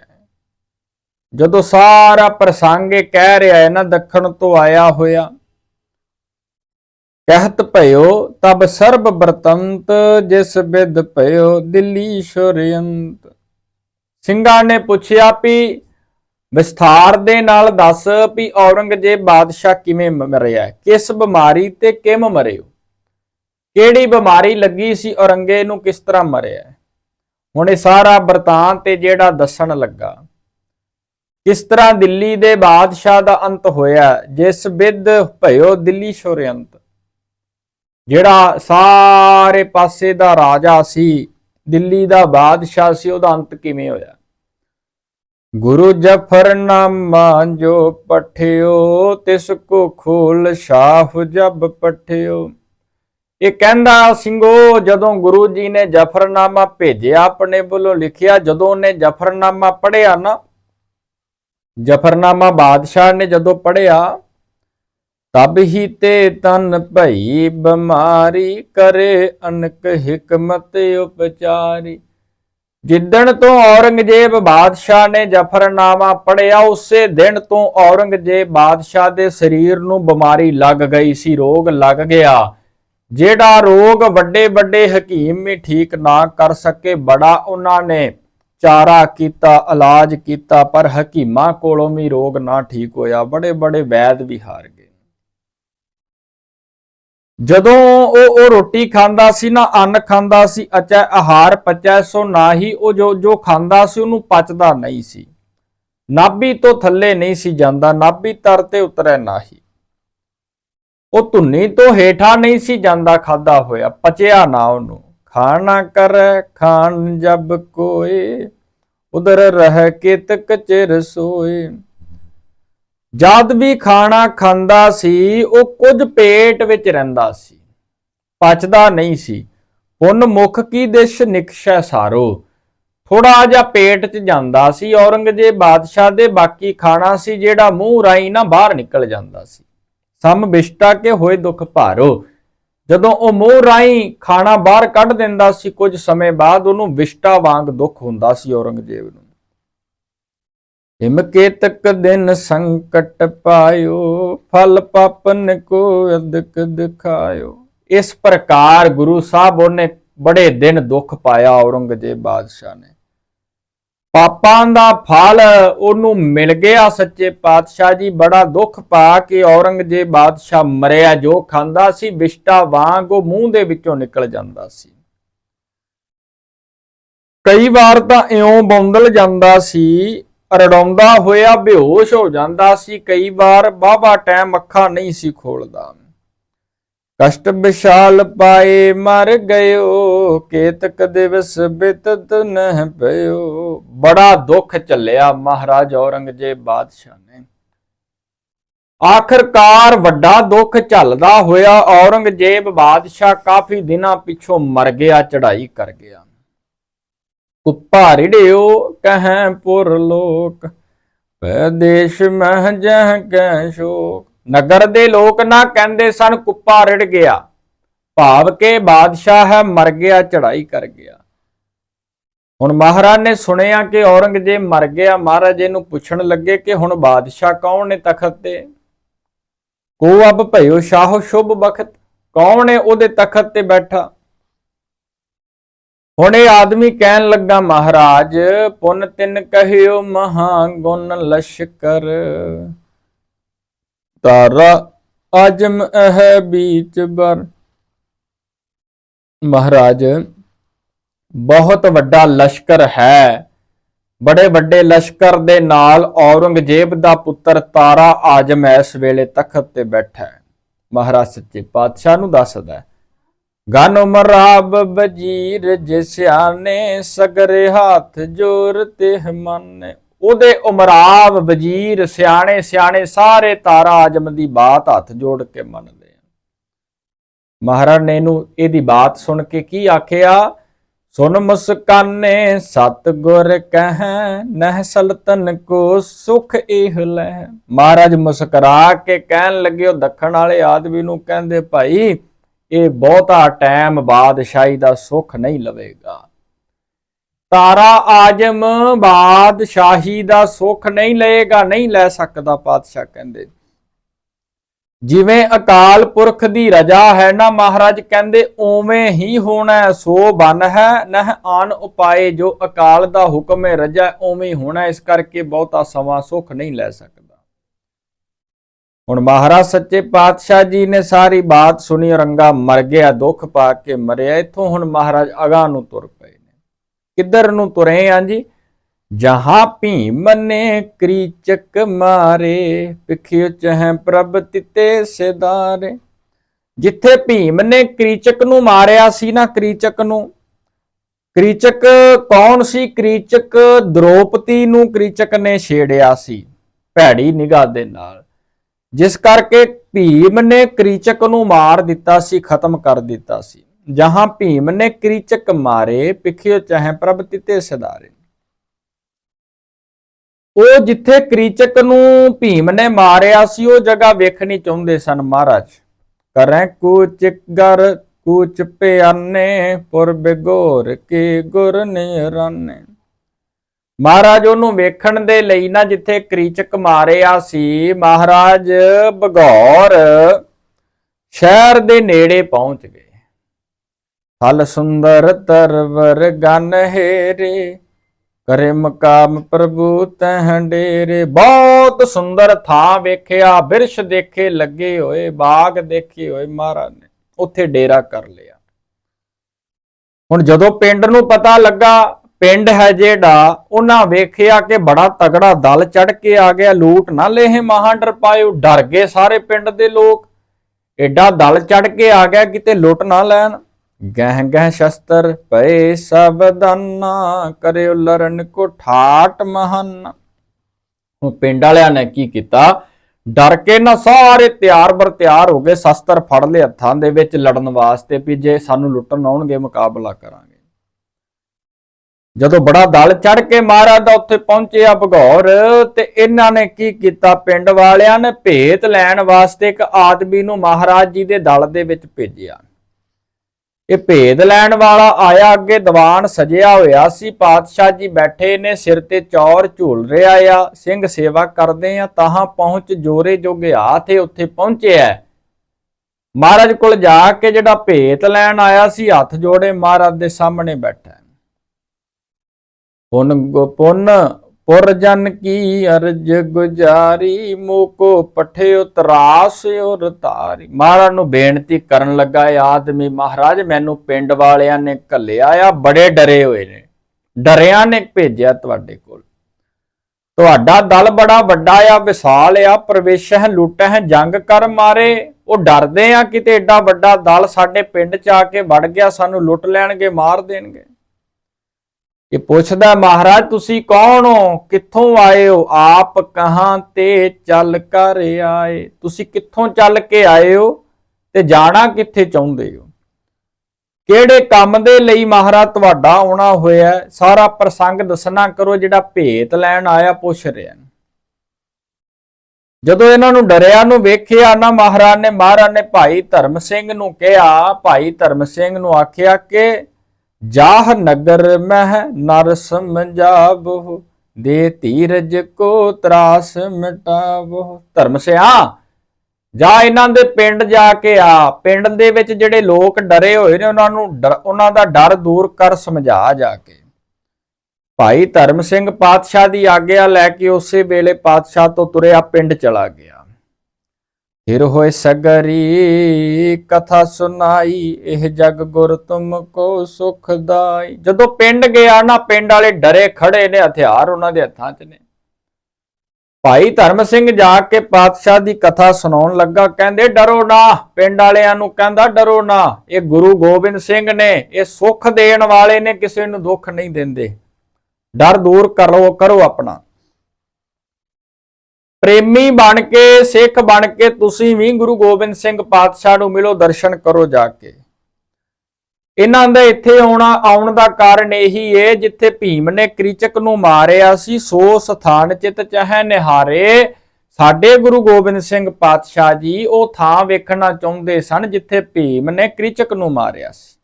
ਜਦੋਂ ਸਾਰਾ ਪ੍ਰਸੰਗ ਇਹ ਕਹਿ ਰਿਹਾ ਹੈ ਨਾ, ਦੱਖਣ ਤੋਂ ਆਇਆ ਹੋਇਆ, ਕਹਿਤ ਭਇਓ, ਤਬ ਸਰਬ ਬਰਤੰਤ ਜਿਸ ਬਿਦ ਭਇਓ, ਦਿੱਲੀ ਸ਼ੁਰਯੰਤ ਸਿੰਘਾਂ ਨੇ ਪੁੱਛਿਆ ਵੀ ਵਿਸਥਾਰ ਦੇ ਨਾਲ ਦੱਸ ਵੀ ਔਰੰਗਜ਼ੇਬ ਬਾਦਸ਼ਾਹ ਕਿਵੇਂ ਮਰਿਆ ਕਿਸ ਬਿਮਾਰੀ ਤੇ ਕਿਵੇਂ ਮਰਿਓ ਕਿਹੜੀ ਬਿਮਾਰੀ ਲੱਗੀ ਸੀ, ਔਰੰਗੇ ਨੂੰ ਕਿਸ ਤਰ੍ਹਾਂ ਮਰਿਆ? ਹੁਣ ਇਹ ਸਾਰਾ ਬਰਤਾਨ ਤੇ ਜਿਹੜਾ ਦੱਸਣ ਲੱਗਾ। ਕਿਸ ਤਰ੍ਹਾਂ ਦਿੱਲੀ ਦੇ ਬਾਦਸ਼ਾਹ ਦਾ ਅੰਤ ਹੋਇਆ, ਜਿਸ ਵਿਦ ਭਇਓ ਦਿੱਲੀ ਸ਼ੁਰਯੰਤ ਜਿਹੜਾ ਸਾਰੇ ਪਾਸੇ ਦਾ ਰਾਜਾ ਸੀ, ਦਿੱਲੀ ਦਾ ਬਾਦਸ਼ਾਹ ਸੀ, ਉਹਦਾ ਅੰਤ ਕਿਵੇਂ ਹੋਇਆ? ਗੁਰੂ ਜਫਰਨਾਮਾ ਜੋ ਪਠਿਓ, ਤਿਸ ਕੋ ਖੋਲ ਸ਼ਾਹ ਜਬ ਪਠਿਓ। ਇਹ ਕਹਿੰਦਾ, ਸਿੰਘੋ, ਜਦੋਂ ਗੁਰੂ ਜੀ ਨੇ ਜਫਰਨਾਮਾ ਭੇਜਿਆ ਆਪਣੇ ਵੱਲੋਂ ਲਿਖਿਆ, ਜਦੋਂ ਉਹਨੇ ਜਫਰਨਾਮਾ ਪੜ੍ਹਿਆ ਨਾ, ਜਫਰਨਾਮਾ ਬਾਦਸ਼ਾਹ ਨੇ ਜਦੋਂ ਪੜ੍ਹਿਆ, ਤਬ ਹੀ ਤੇ ਤਨ ਭਈ ਬਿਮਾਰੀ ਕਰੇ, ਅਨਕ ਹਕਮਤ ਉਪਚਾਰੀ। ਜਿੱਦਣ ਤੋਂ ਔਰੰਗਜ਼ੇਬ ਬਾਦਸ਼ਾਹ ਨੇ ਜਫਰਨਾਮਾ ਪੜਿਆ ਉਸੇ ਦਿਨ ਤੋਂ ਔਰੰਗਜ਼ੇਬ ਬਾਦਸ਼ਾਹ ਦੇ ਸਰੀਰ ਨੂੰ ਬਿਮਾਰੀ ਲੱਗ ਗਈ ਸੀ, ਰੋਗ ਲੱਗ ਗਿਆ। ਜਿਹੜਾ ਰੋਗ ਵੱਡੇ ਵੱਡੇ ਹਕੀਮ ਵੀ ਠੀਕ ਨਾ ਕਰ ਸਕੇ, ਬੜਾ ਉਹਨਾਂ ਨੇ ਚਾਰਾ ਕੀਤਾ, ਇਲਾਜ ਕੀਤਾ, ਪਰ ਹਕੀਮਾਂ ਕੋਲੋਂ ਵੀ ਰੋਗ ਨਾ ਠੀਕ ਹੋਇਆ, ਬੜੇ ਬੜੇ ਵੈਦ ਵੀ ਹਾਰ ਗਏ। ਜਦੋਂ ਉਹ ਉਹ ਰੋਟੀ ਖਾਂਦਾ ਸੀ ਨਾ, ਅੰਨ ਖਾਂਦਾ ਸੀ, ਅਚੈ ਆਹਾਰ ਪਚੈ, ਸੋ ਨਾ ਹੀ ਉਹ ਜੋ ਜੋ ਖਾਂਦਾ ਸੀ, ਉਹਨੂੰ ਪਚਦਾ ਨਹੀਂ ਸੀ। ਨਾਭੀ ਤੋਂ ਥੱਲੇ ਨਹੀਂ ਸੀ ਜਾਂਦਾ, ਨਾਭੀ ਤਰ ਤੇ ਉਤਰੈ ਨਾਹੀ। ਉਹ ਧੁੰਨੀ ਤੋਂ ਹੇਠਾਂ ਨਹੀਂ ਸੀ ਜਾਂਦਾ ਖਾਦਾ ਹੋਇਆ, ਪਚਿਆ ਨਾ ਉਹਨੂੰ। ਖਾਣਾ ਕਰ, ਖਾਣ ਜਬ ਕੋਏ, ਉਧਰ ਰਹਿ ਕੇ ਤਕ ਚਿਰ ਸੋਏ। ਜਦ ਵੀ ਖਾਣਾ ਖਾਂਦਾ ਸੀ, ਉਹ ਕੁਝ ਪੇਟ ਵਿੱਚ ਰਹਿੰਦਾ ਸੀ। ਪਚਦਾ ਨਹੀਂ ਸੀ। ਪੁੰਨ ਮੁਖ ਕੀ ਦਿਸ਼ ਨਿਕਸ਼ੈ ਸਾਰੋ? ਥੋੜਾ ਜਿਹਾ ਪੇਟ 'ਚ ਜਾਂਦਾ ਸੀ, ਔਰੰਗਜ਼ੇਬ ਬਾਦਸ਼ਾਹ ਦੇ ਬਾਕੀ ਖਾਣਾ ਸੀ, ਜਿਹੜਾ ਮੂੰਹ ਰਾਈ ਨਾ ਬਾਹਰ ਨਿਕਲ ਜਾਂਦਾ ਸੀ। ਸਮ ਬਿਸ਼ਟਾ ਕੇ ਹੋਏ ਦੁੱਖ ਭਾਰੋ। ਜਦੋਂ ਉਹ ਮੂੰਹ ਰਾਈ ਖਾਣਾ ਬਾਹਰ ਕੱਢ ਦਿੰਦਾ ਸੀ, ਕੁਝ ਸਮੇਂ ਬਾਅਦ ਉਹਨੂੰ ਵਿਸ਼ਟਾ ਵਾਂਗ ਦੁੱਖ ਹੁੰਦਾ ਸੀ ਔਰੰਗਜ਼ੇਬ ਨੂੰ। ਹਿਮ ਕੇਤਕ ਦਿਨ ਸੰਕਟ ਪਾਇਓ, ਫਲ ਪਾਪਨ ਕੋ ਅਦਕ ਦਿਖਾਇਓ। ਇਸ ਪ੍ਰਕਾਰ ਗੁਰੂ ਸਾਹਿਬ ਉਹਨੇ ਬੜੇ ਦਿਨ ਦੁੱਖ ਪਾਇਆ ਔਰੰਗਜ਼ੇਬ ਬਾਦਸ਼ਾਹ ਨੇ। ਪਾਪਾਂ ਦਾ ਫਲ, ਉਹਨੂੰ ਮਿਲ ਗਿਆ ਸੱਚੇ ਪਾਤਸ਼ਾਹ ਜੀ। ਬੜਾ ਦੁੱਖ ਪਾ ਕੇ ਔਰੰਗਜ਼ੇਬ ਬਾਦਸ਼ਾਹ ਮਰਿਆ। ਜੋ ਖਾਂਦਾ ਸੀ, ਵਿਸ਼ਟਾ ਵਾਂਗ ਉਹ ਮੂੰਹ ਦੇ ਵਿੱਚੋਂ ਨਿਕਲ ਜਾਂਦਾ ਸੀ। ਕਈ ਵਾਰ ਤਾਂ ਇਉਂ ਬੌਂਦਲ ਜਾਂਦਾ ਸੀ, ਰੜਾਉਂਦਾ ਹੋਇਆ ਬੇਹੋਸ਼ ਹੋ ਜਾਂਦਾ ਸੀ। ਕਈ ਵਾਰ ਬਾਬਾ ਟਾਈਮ ਅੱਖਾਂ ਨਹੀਂ ਸੀ ਖੋਲਦਾ। ਕਸ਼ਟ ਵਿਸ਼ਾਲ ਪਾਏ ਮਰ ਗਇਓ, ਕੇਤਕ ਦਿਵਸ ਬਿਤਤ ਨਹਿ ਪਇਓ। ਬੜਾ ਦੁੱਖ ਚੱਲਿਆ ਮਹਾਰਾਜ ਔਰੰਗਜ਼ੇਬ ਬਾਦਸ਼ਾਹ ਨੇ। ਆਖਰਕਾਰ ਵੱਡਾ ਦੁੱਖ ਝੱਲਦਾ ਹੋਇਆ ਔਰੰਗਜ਼ੇਬ ਬਾਦਸ਼ਾਹ ਕਾਫੀ ਦਿਨਾਂ ਪਿੱਛੋਂ ਮਰ ਗਿਆ, ਚੜ੍ਹਾਈ ਕਰ ਗਿਆ। ਕੁੱਪਾ ਰਿੜਿਓ, ਕਹੈ ਪੁਰ ਲੋਕ, ਪੈ ਦੇਸ਼ ਮਹ ਜਹ ਕੈ ਸ਼ੋਕ। ਨਗਰ ਦੇ ਲੋਕ ਨਾ ਕਹਿੰਦੇ ਸਨ ਕੁੱਪਾ ਰਿੜ ਗਿਆ। ਭਾਵ ਕੇ ਬਾਦਸ਼ਾਹ ਹੈ ਮਰ ਗਿਆ ਚੜਾਈ ਕਰ ਗਿਆ। ਹੁਣ ਮਹਾਰਾਜ ਨੇ ਸੁਣਿਆ ਕਿ ਔਰੰਗਜ਼ੇਬ ਮਰ ਗਿਆ। ਮਹਾਰਾਜ ਇਹਨੂੰ ਪੁੱਛਣ ਲੱਗੇ ਕਿ ਹੁਣ ਬਾਦਸ਼ਾਹ ਕੌਣ ਨੇ ਤਖਤ ਤੇ? ਕੋ ਅਬ ਭਇਓ ਸ਼ਾਹੋ ਸ਼ੁਭ ਬਖਤ, ਕੌਣ ਹੈ ਉਹਦੇ ਤਖਤ ਤੇ ਬੈਠਾ? ਹੁਣ ਇਹ ਆਦਮੀ ਕਹਿਣ ਲੱਗਾ, ਮਹਾਰਾਜ, ਪੁੰਨ ਤਿੰਨ ਕਹਿਓ ਮਹਾ ਗੁਣ ਲਸ਼ਕਰ। ਤਾਰਾ ਅਜਮ ਅਹ ਬੀਚ ਬਰ। ਮਹਾਰਾਜ, ਬਹੁਤ ਵੱਡਾ ਲਸ਼ਕਰ ਹੈ। ਬੜੇ ਵੱਡੇ ਲਸ਼ਕਰ ਦੇ ਨਾਲ ਔਰੰਗਜ਼ੇਬ ਦਾ ਪੁੱਤਰ ਤਾਰਾ ਆਜਮ ਇਸ ਵੇਲੇ ਤਖਤ ਤੇ ਬੈਠਾ ਹੈ। ਮਹਾਰਾਜ ਸੱਚੇ ਪਾਤਸ਼ਾਹ ਨੂੰ ਦੱਸਦਾ ਹੈ ਗਨ ਮਰਾਬ ਬਜੀਰ ਜਿਸਿਆਨੇ ਸਗਰੇ ਹੱਥ ਜੋਰ ਤੇ ਮੰਨੇ ਉਹਦੇ ਉਮਰਾਵ ਵਜ਼ੀਰ ਸਿਆਣੇ ਸਿਆਣੇ ਸਾਰੇ ਤਾਰਾ ਆਜਮ ਦੀ ਬਾਤ ਹੱਥ ਜੋੜ ਕੇ ਮੰਨਦੇ ਆ। ਮਹਾਰਾਜ ਨੇ ਇਹਨੂੰ, ਇਹਦੀ ਬਾਤ ਸੁਣ ਕੇ ਕੀ ਆਖਿਆ? ਸੁਨ ਮੁਸਕਾਨੇ ਸਤ ਗੁਰ ਕਹੈ ਨਹਿ ਸਲਤਨ ਕੋ ਸੁਖ ਇਹ ਲੈ। ਮਹਾਰਾਜ ਮੁਸਕਰਾ ਕੇ ਕਹਿਣ ਲੱਗੇ, ਉਹ ਦੱਖਣ ਵਾਲੇ ਆਦਮੀ ਨੂੰ ਕਹਿੰਦੇ, ਭਾਈ, ਇਹ ਬਹੁਤਾ ਟਾਈਮ ਬਾਦਸ਼ਾਹੀ ਦਾ ਸੁਖ ਨਹੀਂ ਲਵੇਗਾ। ਤਾਰਾ ਆਜਮ ਬਾਦਸ਼ਾਹੀ ਦਾ ਸੁਖ ਨਹੀਂ ਲਏਗਾ, ਨਹੀਂ ਲੈ ਸਕਦਾ ਪਾਤਸ਼ਾਹ ਕਹਿੰਦੇ। ਜਿਵੇਂ ਅਕਾਲ ਪੁਰਖ ਦੀ ਰਜਾ ਹੈ ਨਾ ਮਹਾਰਾਜ ਕਹਿੰਦੇ ਓਵੇਂ ਹੀ ਹੋਣਾ ਸੋ ਬਨ ਹੈ, ਨਹ ਆਨ ਉਪਾਏ, ਜੋ ਅਕਾਲ ਦਾ ਹੁਕਮ ਹੈ ਰਜਾ ਓਵੇਂ ਹੀ ਹੋਣਾ ਇਸ ਕਰਕੇ ਬਹੁਤਾ ਸਮਾਂ ਸੁਖ ਨਹੀਂ ਲੈ ਸਕਦਾ। ਹੁਣ ਮਹਾਰਾਜ ਸੱਚੇ ਪਾਤਸ਼ਾਹ ਜੀ ਨੇ ਸਾਰੀ ਬਾਤ ਸੁਣੀ ਔਰੰਗਾ ਮਰ ਗਿਆ, ਦੁੱਖ ਪਾ ਕੇ ਮਰਿਆ, ਇਥੋਂ ਹੁਣ ਮਹਾਰਾਜ ਅਗਾ ਨੂੰ ਤੁਰ ਪਏ। ਕਿੱਧਰ ਨੂੰ ਤੁਰੇ ਆਂ ਜੀ? ਜਹਾਂ ਭੀਮ ਨੇ ਕ੍ਰੀਚਕ ਮਾਰੇ ਪਿਖਿਓ ਚਹਿ ਪ੍ਰਭ ਤਿਤੇ ਸਿਦਾਰੇ। ਜਿੱਥੇ ਭੀਮ ਨੇ ਕ੍ਰੀਚਕ ਨੂੰ ਮਾਰਿਆ ਸੀ ਨਾ ਕ੍ਰੀਚਕ ਨੂੰ। ਕ੍ਰੀਚਕ ਕੌਣ ਸੀ? ਕ੍ਰੀਚਕ ਦ੍ਰੋਪਦੀ ਨੂੰ ਕ੍ਰੀਚਕ ਨੇ ਛੇੜਿਆ ਸੀ, ਭੈੜੀ ਨਿਗਾਹ ਦੇ ਨਾਲ। ਜਿਸ ਕਰਕੇ ਭੀਮ ਨੇ ਕ੍ਰੀਚਕ ਨੂੰ ਮਾਰ ਦਿੱਤਾ ਸੀ, ਖਤਮ ਕਰ ਦਿੱਤਾ ਸੀ। ਜਹਾਂ ਭੀਮ ਨੇ ਕ੍ਰੀਚਕ ਮਾਰੇ ਪਿਖਿਓ ਚਾਹੇ ਪ੍ਰਭ ਤਿਤੇ ਸਦਾਰੇ ਉਹ ਜਿੱਥੇ ਕ੍ਰੀਚਕ ਨੂੰ ਭੀਮ ਨੇ ਮਾਰਿਆ ਸੀ ਉਹ ਜਗ੍ਹਾ ਵੇਖਣੀ ਚਾਹੁੰਦੇ ਸਨ ਮਹਾਰਾਜ ਕਰੈ ਕੂਚ ਗਰ ਕੂਚ ਪਿਆਨੇ ਪੁਰ ਬਿਗੋਰ ਕੇ ਗੁਰ ਨਿਰਾਨੇ ਮਹਾਰਾਜ ਉਹਨੂੰ ਵੇਖਣ ਦੇ ਲਈ ਨਾ ਜਿੱਥੇ ਕ੍ਰੀਚਕ ਮਾਰਿਆ ਸੀ ਮਹਾਰਾਜ ਬਗੌਰ ਸ਼ਹਿਰ ਦੇ ਨੇੜੇ ਪਹੁੰਚ ਗਏ ਹਲ ਸੁੰਦਰ ਤਰਵਰ ਗਨ ਹੇਰੇ ਕਰੇ ਮਕਾਮ ਪ੍ਰਭੂ ਤਹ ਡੇਰੇ। ਬਹੁਤ ਸੁੰਦਰ ਥਾਂ ਵੇਖਿਆ, ਬਿਰਸ਼ ਦੇਖੇ, ਲੱਗੇ ਹੋਏ, ਬਾਗ ਦੇਖੇ ਹੋਏ ਮਹਾਰਾਜ ਨੇ, ਉੱਥੇ ਡੇਰਾ ਕਰ ਲਿਆ। ਹੁਣ ਜਦੋਂ ਪਿੰਡ ਨੂੰ ਪਤਾ ਲੱਗਾ, ਪਿੰਡ ਹੈ ਜਿਹੜਾ, ਉਹਨਾਂ ਵੇਖਿਆ ਕਿ ਬੜਾ ਤਗੜਾ ਦਲ ਚੜ ਕੇ ਆ ਗਿਆ। ਲੂਟ ਨਾ ਲੇਹ ਮਹਾਂਡਰ ਪਾਇਓ, ਡਰ ਗਏ ਸਾਰੇ ਪਿੰਡ ਦੇ ਲੋਕ। ਐਡਾ ਦਲ ਚੜ ਕੇ ਆ ਗਿਆ, ਕਿਤੇ ਲੁੱਟ ਨਾ ਲੈਣ। ਗਹਿ ਗਹਿ ਸ਼ਸਤਰ ਪਏ ਸਬਦਾਨਾ ਕਰਿਓ ਲਰਨ ਕੋ ਠਾਟ ਮਹਨ। ਉਹ ਪਿੰਡ ਵਾਲਿਆਂ ਨੇ ਕੀ ਕੀਤਾ? ਡਰ ਕੇ ਨਾ ਸਾਰੇ ਤਿਆਰ ਬਰ ਤਿਆਰ ਹੋ ਗਏ, ਸ਼ਸਤਰ ਫੜ ਲਏ ਹੱਥਾਂ ਦੇ ਵਿੱਚ ਲੜਨ ਵਾਸਤੇ ਵੀ ਜੇ ਸਾਨੂੰ ਲੁੱਟਣ ਆਉਣਗੇ ਮੁਕਾਬਲਾ ਕਰਾਂਗੇ। ਜਦੋਂ ਬੜਾ ਦਲ ਚੜ ਕੇ ਮਹਾਰਾਜ ਦਾ ਉੱਥੇ ਪਹੁੰਚਿਆ ਭਗੌਰ ਤੇ ਇਹਨਾਂ ਨੇ ਕੀ ਕੀਤਾ? ਪਿੰਡ ਵਾਲਿਆਂ ਨੇ ਭੇਤ ਲੈਣ ਵਾਸਤੇ ਇੱਕ ਆਦਮੀ ਨੂੰ ਮਹਾਰਾਜ ਜੀ ਦੇ ਦਲ ਦੇ ਵਿੱਚ ਭੇਜਿਆ। ਇਹ ਭੇਦ ਲੈਣ ਵਾਲਾ ਆਇਆ ਅੱਗੇ ਦੀਵਾਨ ਸਜਿਆ ਹੋਇਆ ਸੀ। ਪਾਤਸ਼ਾਹ ਜੀ ਬੈਠੇ ਨੇ, ਸਿਰ ਤੇ ਚੌਰ ਝੂਲ ਰਿਹਾ ਆ। ਸਿੰਘ ਸੇਵਾ ਕਰਦੇ ਆ, ਤਾਹਾਂ ਪਹੁੰਚ ਜੋਰੇ ਜੋਗੇ ਹਾਥੇ ਉੱਥੇ ਪਹੁੰਚਿਆ ਮਹਾਰਾਜ ਕੋਲ ਜਾ ਕੇ ਜਿਹੜਾ ਭੇਤ ਲੈਣ ਆਇਆ ਸੀ, ਹੱਥ ਜੋੜੇ ਮਹਾਰਾਜ ਦੇ ਸਾਹਮਣੇ ਬੈਠਾ ਪੁੰਨ ਪੁਨ ਗੋ ਪੁਨ ਪੁਰਜਨ ਕੀ ਅਰਜ ਗੁਜਾਰੀ, ਮੋਕੋ ਪਠਿਓ ਤਰਾਸ ਔਰ ਤਾਰੀ। ਮਹਾਰਾਜ ਨੂੰ ਬੇਨਤੀ ਕਰਨ ਲੱਗਾ ਆਦਮੀ, ਮਹਾਰਾਜ ਮੈਨੂੰ ਪਿੰਡ ਵਾਲਿਆਂ ਨੇ ਘੱਲਿਆ ਆ, ਬੜੇ ਡਰੇ ਹੋਏ ਨੇ। ਡਰਿਆਂ ਨੇ ਭੇਜਿਆ ਤੁਹਾਡੇ ਕੋਲ। ਤੁਹਾਡਾ ਦਲ ਬੜਾ ਵੱਡਾ ਆ, ਵਿਸ਼ਾਲ ਆ ਪ੍ਰਵੇਸ਼ ਹੈ ਲੁੱਟ ਹੈ ਜੰਗ ਕਰ ਮਾਰੇ। ਉਹ ਡਰਦੇ ਆ ਕਿਤੇ ਏਡਾ ਵੱਡਾ ਦਲ ਸਾਡੇ ਪਿੰਡ ਚ ਆ ਕੇ ਵੜ ਗਿਆ, ਸਾਨੂੰ ਲੁੱਟ ਲੈਣਗੇ, ਮਾਰ ਦੇਣਗੇ। ਇਹ ਪੁੱਛਦਾ, ਮਹਾਰਾਜ, ਤੁਸੀਂ ਕੌਣ ਹੋ? ਕਿੱਥੋਂ ਆਏ ਹੋ? ਆਪ ਕਹਾਂ ਤੇ ਚੱਲ ਕਰ ਆਏ? ਤੁਸੀਂ ਕਿੱਥੋਂ ਚੱਲ ਕੇ ਆਏ ਹੋ ਤੇ ਜਾਣਾ ਕਿੱਥੇ ਚਾਹੁੰਦੇ ਹੋ? ਕਿਹੜੇ ਕੰਮ ਦੇ ਲਈ ਮਹਾਰਾਜ ਤੁਹਾਡਾ ਆਉਣਾ ਹੋਇਆ ਸਾਰਾ ਪ੍ਰਸੰਗ ਦੱਸਣਾ ਕਰੋ, ਜਿਹੜਾ ਭੇਤ ਲੈਣ ਆਇਆ, ਪੁੱਛ ਰਿਹਾ ਜਦੋਂ ਇਹਨਾਂ ਨੂੰ ਡਰਿਆ ਨੂੰ ਵੇਖਿਆ, ਨਾ ਮਹਾਰਾਜ ਨੇ ਮਹਾਰਾਜ ਨੇ ਭਾਈ ਧਰਮ ਸਿੰਘ ਨੂੰ ਕਿਹਾ, ਭਾਈ ਧਰਮ ਸਿੰਘ ਨੂੰ ਆਖਿਆ ਕਿ ਜਾਹ ਨਗਰ ਮਹਿ ਨਰ ਸਮਝਾਵੋ ਦੇ ਧੀਰਜ ਕੋ ਤਰਾਸ ਮਿਟਾਵੋ ਧਰਮ ਸਿਆ, ਜਾ ਇਹਨਾਂ ਦੇ ਪਿੰਡ ਜਾ ਕੇ ਆ। ਪਿੰਡ ਦੇ ਵਿੱਚ ਜਿਹੜੇ ਲੋਕ ਡਰੇ ਹੋਏ ਨੇ, ਉਹਨਾਂ ਨੂੰ ਡਰ- ਉਹਨਾਂ ਦਾ ਡਰ ਦੂਰ ਕਰ ਸਮਝਾ ਜਾ ਕੇ। ਭਾਈ ਧਰਮ ਸਿੰਘ ਪਾਤਸ਼ਾਹ ਦੀ ਆਗਿਆ ਲੈ ਕੇ ਉਸੇ ਵੇਲੇ ਪਾਤਸ਼ਾਹ ਤੋਂ ਤੁਰਿਆ ਪਿੰਡ ਚਲਾ ਗਿਆ। ਫਿਰ ਹੋਏ ਸਗਰੀ, ਕਥਾ ਸੁਨਾਈ ਇਹ ਜਗ ਗੁਰ ਤੁਮ ਕੋ ਸੁਖਦਾਈ ਜਦੋਂ ਪਿੰਡ ਗਿਆ ਨਾ, ਪਿੰਡ ਵਾਲੇ ਡਰੇ ਖੜੇ ਨੇ, ਹਥਿਆਰ ਉਹਨਾਂ ਦੇ ਹੱਥਾਂ 'ਚ ਨੇ। ਭਾਈ ਧਰਮ ਸਿੰਘ ਜਾ ਕੇ ਪਾਤਸ਼ਾਹ ਦੀ ਕਥਾ ਸੁਣਾਉਣ ਲੱਗਾ, ਕਹਿੰਦੇ, ਡਰੋ ਨਾ, ਪਿੰਡ ਵਾਲਿਆਂ ਨੂੰ ਕਹਿੰਦਾ, ਡਰੋ ਨਾ, ਇਹ ਗੁਰੂ ਗੋਬਿੰਦ ਸਿੰਘ ਨੇ, ਇਹ ਸੁੱਖ ਦੇਣ ਵਾਲੇ ਨੇ, ਕਿਸੇ ਨੂੰ ਦੁੱਖ ਨਹੀਂ ਦਿੰਦੇ। ਡਰ ਦੂਰ ਕਰੋ ਕਰੋ ਆਪਣਾ। ਪ੍ਰੇਮੀ ਬਣ ਕੇ, ਸਿੱਖ ਬਣ ਕੇ ਤੁਸੀਂ ਵੀ ਗੁਰੂ ਗੋਬਿੰਦ ਸਿੰਘ ਪਾਤਸ਼ਾਹ ਨੂੰ ਮਿਲੋ, ਦਰਸ਼ਨ ਕਰੋ ਜਾ ਕੇ। ਇਹਨਾਂ ਦਾ ਇੱਥੇ ਆਉਣਾ, ਆਉਣ ਦਾ ਕਾਰਨ ਇਹੀ ਏ, ਜਿੱਥੇ ਭੀਮ ਨੇ ਕ੍ਰਿਚਕ ਨੂੰ ਮਾਰਿਆ ਸੀ, ਸੋ ਸਥਾਨ ਚਿਤ ਚਹਿ ਨਿਹਾਰੇ। ਸਾਡੇ ਗੁਰੂ ਗੋਬਿੰਦ ਸਿੰਘ ਪਾਤਸ਼ਾਹ ਜੀ ਉਹ ਥਾਂ ਵੇਖਣਾ ਚਾਹੁੰਦੇ ਸਨ, ਜਿੱਥੇ ਭੀਮ ਨੇ ਕ੍ਰਿਚਕ ਨੂੰ ਮਾਰਿਆ ਸੀ।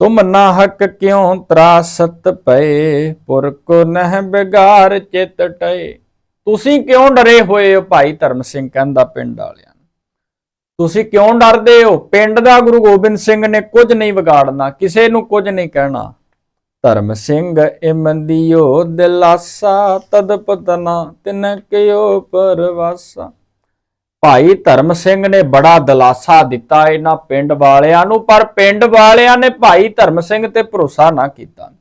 ਤੁਮ ਨਾ ਹਕ ਕਿਉ ਤਰਾਸਤ ਪਏ ਪੁਰ ਕੋ ਨਹਿ ਬਿਗਾਰ ਚਿਤ ਟਏ। ਤੁਸੀਂ ਕਿਉਂ ਡਰੇ ਹੋਏ ਹੋ ਭਾਈ ਧਰਮ ਸਿੰਘ ਕਹਿੰਦਾ ਪਿੰਡ ਵਾਲਿਆਂ ਨੂੰ? ਤੁਸੀਂ ਕਿਉਂ ਡਰਦੇ ਹੋ? ਪਿੰਡ ਦਾ ਗੁਰੂ ਗੋਬਿੰਦ ਸਿੰਘ ਨੇ ਕੁਝ ਨਹੀਂ ਵਿਗਾੜਨਾ, ਕਿਸੇ ਨੂੰ ਕੁਝ ਨਹੀਂ ਕਹਿਣਾ। ਧਰਮ ਸਿੰਘ ਇਮੰਦੀਓ ਦਿਲਾਸਾ ਤਦ ਪਤਨਾ ਤਿਨ ਕਿਓ ਪਰਵਾਸਾ। ਭਾਈ ਧਰਮ ਸਿੰਘ ਨੇ ਬੜਾ ਦਿਲਾਸਾ ਦਿੱਤਾ ਇਹਨਾਂ ਪਿੰਡ ਵਾਲਿਆਂ ਨੂੰ, ਪਰ ਪਿੰਡ ਵਾਲਿਆਂ ਨੇ ਭਾਈ ਧਰਮ ਸਿੰਘ ਤੇ ਭਰੋਸਾ ਨਾ ਕੀਤਾ।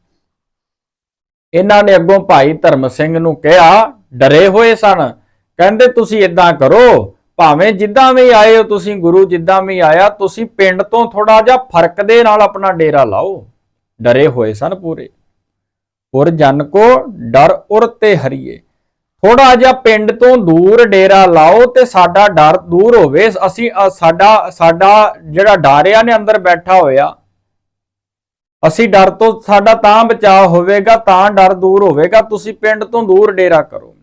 ਇਹਨਾਂ ਨੇ ਅੱਗੋਂ ਭਾਈ ਧਰਮ ਸਿੰਘ ਨੂੰ ਕਿਹਾ, ਡਰੇ ਹੋਏ ਸਨ। ਕਹਿੰਦੇ, ਤੁਸੀਂ ਇਦਾਂ ਕਰੋ, ਭਾਵੇਂ ਜਿੱਦਾਂ ਵੀ ਆਏ ਹੋ, ਤੁਸੀਂ ਗੁਰੂ ਜਿੱਦਾਂ ਵੀ ਆਇਆ, ਤੁਸੀਂ ਪਿੰਡ ਤੋਂ ਥੋੜਾ ਜਿਹਾ ਫ਼ਰਕ ਦੇ ਨਾਲ ਆਪਣਾ ਡੇਰਾ ਲਾਓ। ਡਰੇ ਹੋਏ ਸਨ ਪੂਰੇ। ਪੁਰ ਜਨ ਕੋ ਡਰ ਉਰ ਤੇ ਹਰੀਏ ਥੋੜਾ ਜਿਹਾ ਪਿੰਡ ਤੋਂ ਦੂਰ ਡੇਰਾ ਲਾਓ ਤੇ ਸਾਡਾ ਡਰ ਦੂਰ ਹੋਵੇ। ਅਸੀਂ ਸਾਡਾ ਸਾਡਾ ਜਿਹੜਾ ਡਾਰਿਆ ਨੇ ਅੰਦਰ ਬੈਠਾ ਹੋਇਆ ਅਸੀਂ ਡਰ ਤੋਂ ਸਾਡਾ ਤਾਂ ਬਚਾਅ ਹੋਵੇਗਾ, ਤਾਂ ਡਰ ਦੂਰ ਹੋਵੇਗਾ। ਤੁਸੀਂ ਪਿੰਡ ਤੋਂ ਦੂਰ ਡੇਰਾ ਕਰੋ।